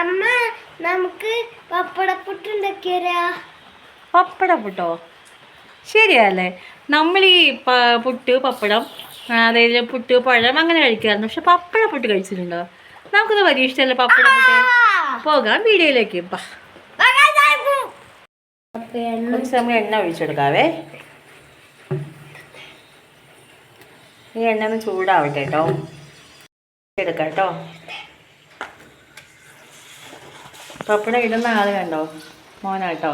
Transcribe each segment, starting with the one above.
അമ്മ നമുക്ക് പപ്പടപ്പുട്ടുണ്ടാക്കിയരാ പപ്പട പുട്ടോ ശരിയല്ലേ. നമ്മൾ ഈ പുട്ട് പപ്പടം അതായത് പുട്ട് പഴം അങ്ങനെ കഴിക്കാറുണ്ട്. പക്ഷെ പപ്പട പുട്ട് കഴിച്ചിട്ടുണ്ടോ? നമുക്കത് വലിയ ഇഷ്ടമല്ല പപ്പട പുട്ട് പോകാം വീഡിയോയിലേക്ക്. കുറച്ച് എണ്ണ ഒഴിച്ചെടുക്കാവേ. ഈ എണ്ണ ഒന്ന് ചൂടാവട്ടെ കേട്ടോ. എടുക്കാം കേട്ടോ. പപ്പടം ഇടുന്ന ആൾ കണ്ടോ? മോനാട്ടോ.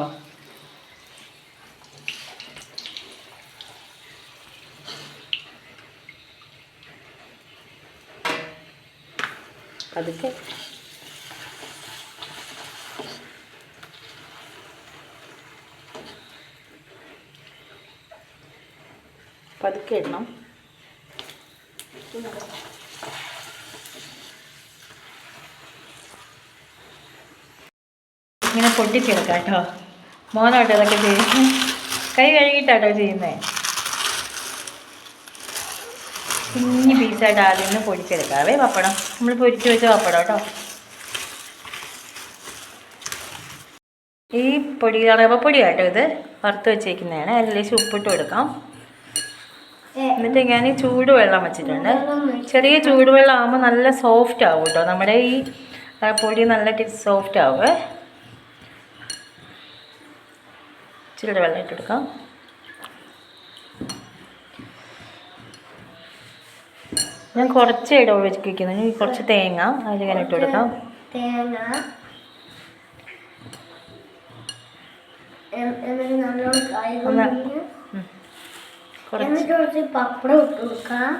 പതുക്കെ. പതുക്കെ ഇടണം. ഇങ്ങനെ പൊട്ടിച്ചെടുക്കാം കേട്ടോ. മോനോട്ടോ ഇതൊക്കെ ചെയ്യും. കൈ കഴുകിയിട്ടാട്ടോ ചെയ്യുന്നത് കുഞ്ഞ് പീസായിട്ട് ആദ്യം ഒന്ന് പൊടിച്ചെടുക്കാവേ പപ്പടം. നമ്മൾ പൊരിച്ച് വെച്ച പപ്പടം കേട്ടോ. ഈ പൊടി റവപ്പൊടി കേട്ടോ ഇത്. വറുത്ത് വെച്ചേക്കുന്നതാണ്. ലേശം ഉപ്പിട്ട് കൊടുക്കാം. എന്നിട്ട് ഞാൻ ചൂടുവെള്ളം വെച്ചിട്ടുണ്ട്. ചെറിയ ചൂടുവെള്ളം ആകുമ്പോൾ നല്ല സോഫ്റ്റ് ആവും കേട്ടോ. നമ്മുടെ ഈ പൊടി നല്ല സോഫ്റ്റ് ആവുമേ ഇച്ചിരി വെള്ളം ഇട്ടെടുക്കാം. ഞാൻ കുറച്ച് ഇട വെച്ചിരിക്കുന്നു ഇനി കുറച്ച് തേങ്ങ അതിലിങ്ങനെ ഇട്ട് കൊടുക്കാം. തേങ്ങ കുറച്ച്. പപ്പടം ഇട്ട് കൊടുക്കാം.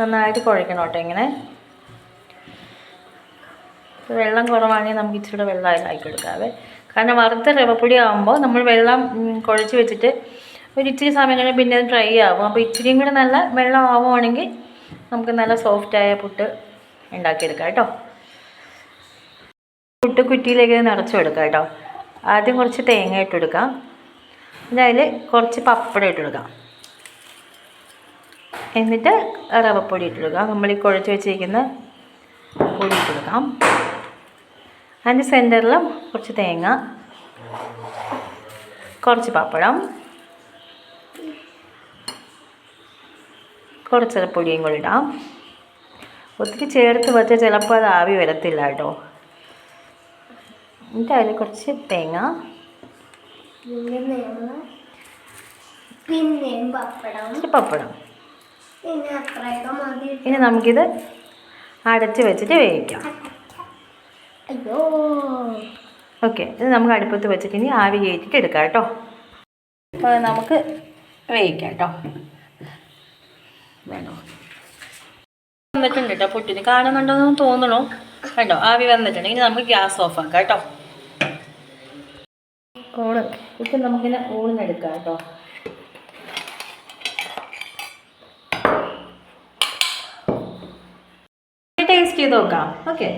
നന്നായിട്ട് കുഴക്കണം കേട്ടോ ഇങ്ങനെ. വെള്ളം കുറവാണെങ്കിൽ നമുക്ക് ഇച്ചിരി വെള്ളം അതിലാക്കി എടുക്കാവേ കാരണം വറുത്ത റവപ്പൊടി ആകുമ്പോൾ നമ്മൾ വെള്ളം കുഴച്ച് വെച്ചിട്ട് ഒരു ഇച്ചിരി സമയം കഴിഞ്ഞാൽ പിന്നെ അത് ഡ്രൈ ആവും. അപ്പോൾ ഇച്ചിരിയും കൂടെ നല്ല വെള്ളം ആവുകയാണെങ്കിൽ നമുക്ക് നല്ല സോഫ്റ്റായ പുട്ട് ഉണ്ടാക്കിയെടുക്കാം കേട്ടോ. പുട്ട് കുറ്റിയിലേക്ക് നിറച്ചു കൊടുക്കാം കേട്ടോ. ആദ്യം കുറച്ച് തേങ്ങ ഇട്ടെടുക്കാം പിന്നെ അതിൽ കുറച്ച് പപ്പടം ഇട്ടെടുക്കാം എന്നിട്ട് റവപ്പൊടി ഇട്ടെടുക്കാം നമ്മൾ ഈ കുഴച്ച് വെച്ചിരിക്കുന്ന പൊടി ഇട്ടെടുക്കാം അതിന്റെ സെന്ററിൽ കുറച്ച് തേങ്ങ കുറച്ച് പപ്പടം കുറച്ച് പൊടിയും കൂടി ഇടാം. ഒത്തിരി ചേർത്ത് വെച്ചാൽ ചിലപ്പോൾ അത് ആവി വരത്തില്ല കേട്ടോ. എന്നിട്ട് അതിൽ കുറച്ച് തേങ്ങ പിന്നെ പപ്പടം. ഇനി നമുക്കിത് അടച്ച് വെച്ചിട്ട് വേവിക്കാം. അയ്യോ. ഓക്കെ ഇത് നമുക്ക് അടുപ്പത്ത് വെച്ചിട്ട് ഇനി ആവി കയറ്റിട്ട് എടുക്കാം കേട്ടോ. അപ്പോൾ നമുക്ക് വേവിക്കാം കേട്ടോ. വേണോ? വന്നിട്ടുണ്ട് കേട്ടോ പൊട്ടിന്. കാണുന്നുണ്ടോ എന്ന് തോന്നണു. കണ്ടോ ആവി വന്നിട്ടുണ്ട്. ഇനി നമുക്ക് ഗ്യാസ് ഓഫ് ആക്കാം കേട്ടോ. ഊണ് ഇപ്പം നമുക്കിങ്ങനെ ഊണിനെടുക്കാം കേട്ടോ. ടേസ്റ്റ് ചെയ്ത് നോക്കാം. ഓക്കെ.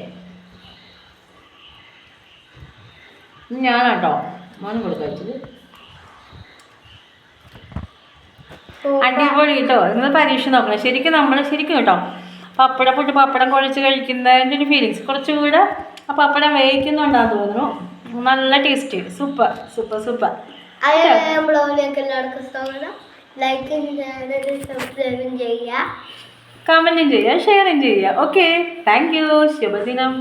ഞാനാട്ടോ. മോനും വെച്ചത് അടിപൊളി കേട്ടോ. നിങ്ങൾ പരീക്ഷ നോക്കണം. ശരിക്കും നമ്മൾ ശരിക്കും കേട്ടോ. പപ്പടം പൊട്ട് പപ്പടം കുഴച്ച് കഴിക്കുന്നതിന്റെ ഒരു ഫീലിങ്സ് കുറച്ചുകൂടെ ആ പപ്പടം വേവിക്കുന്നുണ്ടാന്ന് തോന്നുന്നു. നല്ല ടേസ്റ്റ് സൂപ്പർ സൂപ്പർ സൂപ്പർ. കമന്റും ചെയ്യുക. ഷെയറും ചെയ്യുക ഓക്കെ താങ്ക് യു ശുഭദിനം.